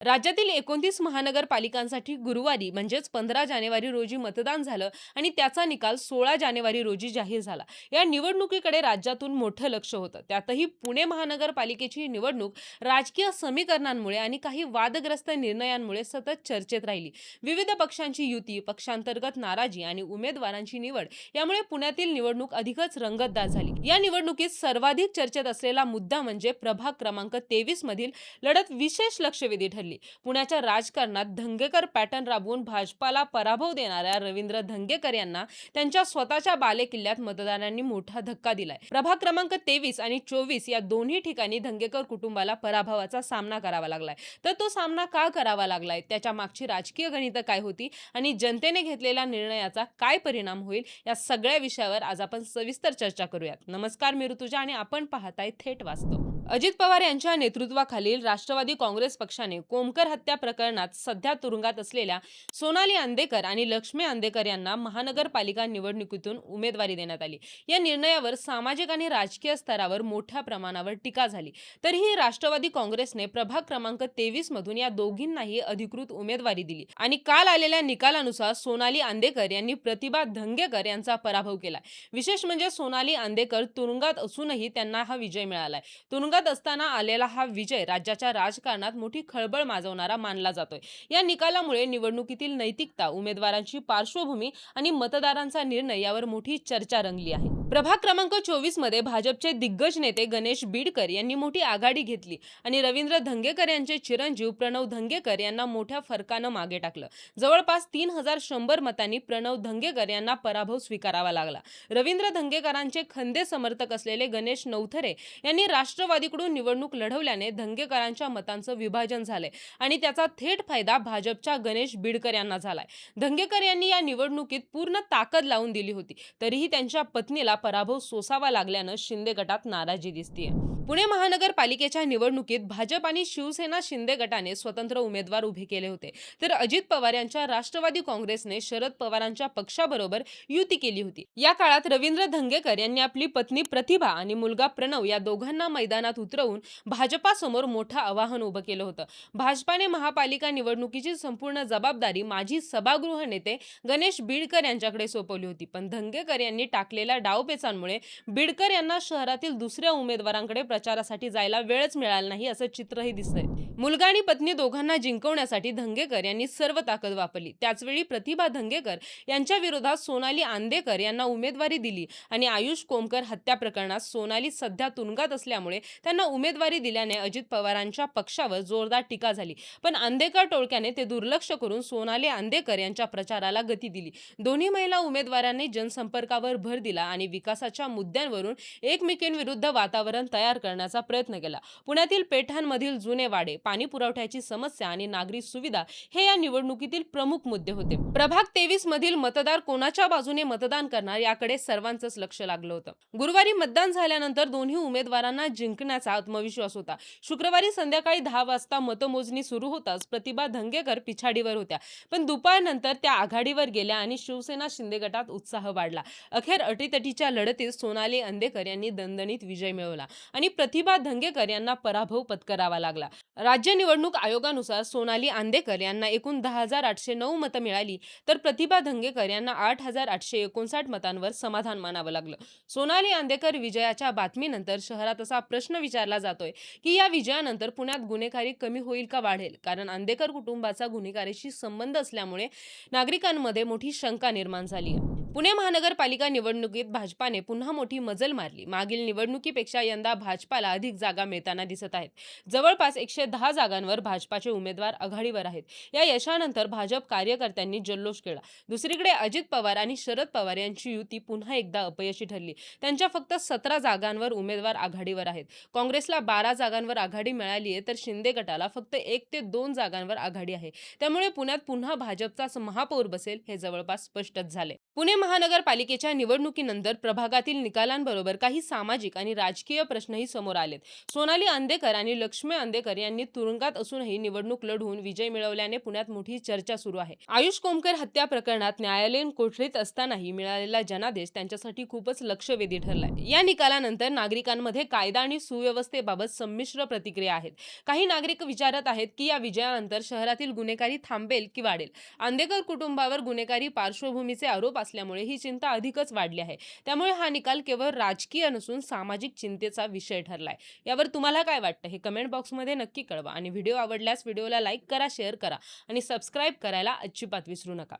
राज्यातील एकोणतीस महानगरपालिकांसाठी गुरुवारी म्हणजेच पंधरा जानेवारी रोजी मतदान झालं आणि त्याचा निकाल सोळा जानेवारी रोजी जाहीर झाला. या निवडणुकीकडे राज्यातून मोठं लक्ष होतं. त्यातही पुणे महानगरपालिकेची निवडणूक राजकीय समीकरणांमुळे आणि काही वादग्रस्त निर्णयांमुळे सतत चर्चेत राहिली. विविध पक्षांची युती पक्षांतर्गत नाराजी आणि उमेदवारांची निवड यामुळे पुण्यातील निवडणूक अधिकच रंगतदार झाली. या निवडणुकीत सर्वाधिक चर्चेत असलेला मुद्दा म्हणजे प्रभाग क्रमांक तेवीस मधील लढत विशेष लक्षवेधी ठरली. पुण्याच्या राजकारणात धंगेकर पॅटर्न राबवून भाजपाला पराभव देणाऱ्या रवींद्र धंगेकर यांना त्यांच्या स्वतःच्या बालेकिल्ल्यात मतदारांनी मोठा धक्का दिलाय. प्रभाग क्रमांक तेवीस आणि चोवीस या दोन्ही ठिकाणी धंगेकर कुटुंबाला पराभवाचा सामना करावा लागलाय. तर तो सामना का करावा लागलाय? त्याच्या मागची राजकीय गणितं काय होती? आणि जनतेने घेतलेल्या निर्णयाचा काय परिणाम होईल? या सगळ्या विषयावर आज आपण सविस्तर चर्चा करूयात. नमस्कार मी ऋतुजा आणि आपण पाहताय थेट वास्तव. अजित पवार यांच्या नेतृत्वाखालील राष्ट्रवादी काँग्रेस पक्षाने कोमकर हत्या प्रकरणात सध्या तुरुंगात असलेल्या सोनाली अंदेकर आणि लक्ष्मी अंदेकर यांना महानगरपालिका निवडणुकीतून उमेदवारी देण्यात आली. या निर्णयावर सामाजिक आणि राजकीय स्तरावर मोठ्या प्रमाणावर टीका झाली. तरीही राष्ट्रवादी काँग्रेसने प्रभाग क्रमांक तेवीस मधून या दोघींनाही अधिकृत उमेदवारी दिली आणि काल आलेल्या निकालानुसार सोनाली आंदेकर यांनी प्रतिभा धंगेकर यांचा पराभव केला. विशेष म्हणजे सोनाली आंदेकर तुरुंगात असूनही त्यांना हा विजय मिळालाय. तुरुंगात असताना आलेला हा विजय राज्याच्या राजकारणात मोठी खळबळ माजवणारा मानला जातोय. या निकालामुळे निवडणुकीतील नैतिकता उमेदवारांची पार्श्वभूमी आणि मतदारांचा निर्णय यावर मोठी चर्चा रंगली आहे. प्रभाग क्रमांक चोवीसमध्ये भाजपचे दिग्गज नेते गणेश बीडकर यांनी मोठी आघाडी घेतली आणि रवींद्र धंगेकर यांचे चिरंजीव प्रणव धंगेकर यांना मोठ्या फरकानं मागे टाकलं. जवळपास तीन हजार शंभर मतांनी प्रणव धंगेकर यांना पराभव स्वीकारावा लागला. रवींद्र धंगेकरांचे खंदे समर्थक असलेले गणेश नवथरे यांनी राष्ट्रवादीकडून निवडणूक लढवल्याने धंगेकरांच्या मतांचं विभाजन झालंय आणि त्याचा थेट फायदा भाजपच्या गणेश बीडकर यांना झालाय. धंगेकर यांनी या निवडणुकीत पूर्ण ताकद लावून दिली होती. तरीही त्यांच्या पत्नीला पराभव सोसावा लागल्यानं शिंदे गटात नाराजी दिसतीये. पुणे महानगरपालिकेच्या निवडणुकीत भाजप आणि शिवसेना शिंदे गटाने स्वतंत्र उमेदवार उभे केले होते. तर अजित पवार यांच्या राष्ट्रवादी काँग्रेसने शरद पवारांच्या पक्षाबरोबर युती केली होती. या काळात रवींद्र धंगेकर यांनी आपली पत्नी प्रतिभा आणि मुलगा प्रणव या दोघांना मैदानात उतरवून भाजपासमोर मोठं आवाहन उभं केलं होतं. भाजपाने महापालिका निवडणुकीची संपूर्ण जबाबदारी माजी सभागृह नेते गणेश बीडकर यांच्याकडे सोपवली होती. पण धंगेकर यांनी टाकलेला डाव डावपेचांमुळे बिडकर यांना शहरातील दुसऱ्या उमेदवारांकडे प्रचारासाठी जायला वेळच मिळाला नाही असं चित्रही दिसतंय. मुलगा आणि पत्नी दोघांना जिंकवण्यासाठी धंगेकर यांनी सर्व ताकद वापरली. त्याचवेळी प्रतिभा धंगेकर यांच्या विरोधात सोनाली आंदेकर यांना उमेदवारी दिली आणि आयुष कोमकर हत्या प्रकरणात सोनाली सध्या तुरुंगात असल्यामुळे त्यांना उमेदवारी दिल्याने अजित पवारांच्या पक्षावर जोरदार टीका झाली. पण आंदेकर टोळक्याने ते दुर्लक्ष करून सोनाली आंदेकर यांच्या प्रचाराला गती दिली. दोन्ही महिला उमेदवारांनी जनसंपर्कावर भर दिला आणि विकासाच्या मुद्द्यांवरून एकमेकींविरुद्ध वातावरण तयार करण्याचा प्रयत्न केला. पुण्यातील पेठांमधील जुने वाडे पाणी पुरवठ्याची समस्या आणि नागरी सुविधा हे या निवडणुकीतील प्रमुख मुद्दे होते. प्रभाग तेवीस मधील मतदार कोणाच्या बाजूने मतदान करणार याकडे सर्वांचंच लक्ष लागलं होतं. गुरुवारी मतदान झाल्यानंतर दोन्ही उमेदवारांना जिंकण्याचा आत्मविश्वास होता. शुक्रवारी संध्याकाळी दहा वाजता मतमोजणी सुरू होताच प्रतिभा धंगेकर पिछाडीवर होत्या. पण दुपारनंतर त्या आघाडीवर गेल्या आणि शिवसेना शिंदे गटात उत्साह वाढला. अखेर अटीतटीच्या लढतीत सोनाली अंदेकर यांनी दणदणीत विजय मिळवला आणि प्रतिभा धंगेकर यांना पराभव पत्करावा लागला. राज्य निवडणूक आयोगानुसार सोनाली आंदेकर यांना एकूण दहा हजार आठशे नऊ मतं मिळाली तर प्रतिभा धंगेकर यांना आठ हजार आठशे एकोणसाठ मतांवर समाधान मानावं लागलं. सोनाली आंदेकर विजयाच्या बातमीनंतर शहरात असा प्रश्न विचारला जातोय की या विजयानंतर पुण्यात गुन्हेगारी कमी होईल का वाढेल? कारण आंदेकर कुटुंबाचा गुन्हेगारीशी संबंध असल्यामुळे नागरिकांमध्ये मोठी शंका निर्माण झाली आहे. पुणे महानगरपालिका निवडणुकीत भाजपाने पुन्हा मोठी मजल मारली. मागील निवडणुकीपेक्षा यंदा भाजपाला अधिक जागा मिळताना दिसत आहेत. जवळपास एकशे दहा जागांवर भाजपाचे उमेदवार आघाडीवर आहेत. या यशानंतर भाजप कार्यकर्त्यांनी जल्लोष केला. दुसरीकडे अजित पवार आणि शरद पवार यांची युती पुन्हा एकदा अपयशी ठरली. त्यांच्या फक्त सतरा जागांवर उमेदवार आघाडीवर आहेत. काँग्रेसला बारा जागांवर आघाडी मिळाली आहे तर शिंदे गटाला फक्त एक ते दोन जागांवर आघाडी आहे. त्यामुळे पुण्यात पुन्हा भाजपचाच महापौर बसेल हे जवळपास स्पष्टच झाले. पुणे महानगरपालिकेच्या निवडणुकीनंतर प्रभागातील निकालांबरोबर काही सामाजिक आणि राजकीय प्रश्नही समोर आलेत. सोनाली अंदेकर आणि लक्ष्मी अंदेकर यांनी तुरुंगात असूनही निवडणूक लढवून विजय मिळवल्याने पुण्यात मोठी चर्चा सुरू आहे. आयुष कोमकर हत्या प्रकरणात न्यायालयीन कोठडीत असतानाही मिळालेला जनादेश त्यांच्यासाठी खूपच लक्षवेधी ठरलाय. या निकालानंतर नागरिकांमध्ये कायदा आणि सुव्यवस्थेबाबत संमिश्र प्रतिक्रिया आहेत. काही नागरिक विचारत आहेत की या विजयानंतर शहरातील गुन्हेगारी थांबेल की वाढेल? आंदेकर कुटुंबावर गुन्हेगारी पार्श्वभूमीचे आरोप असल्यामुळे ही चिंता अधिकच वाढली आहे. त्यामुळे हा निकाल केवळ राजकीय नसून सामाजिक चिंतेचा विषय ठरला आहे यावर तुम्हाला काय वाटतं? हे कमेंट बॉक्समध्ये नक्की कळवा आणि व्हिडिओ आवडल्यास व्हिडिओला लाईक करा शेअर करा आणि सबस्क्राईब करायला अजिबात विसरू नका.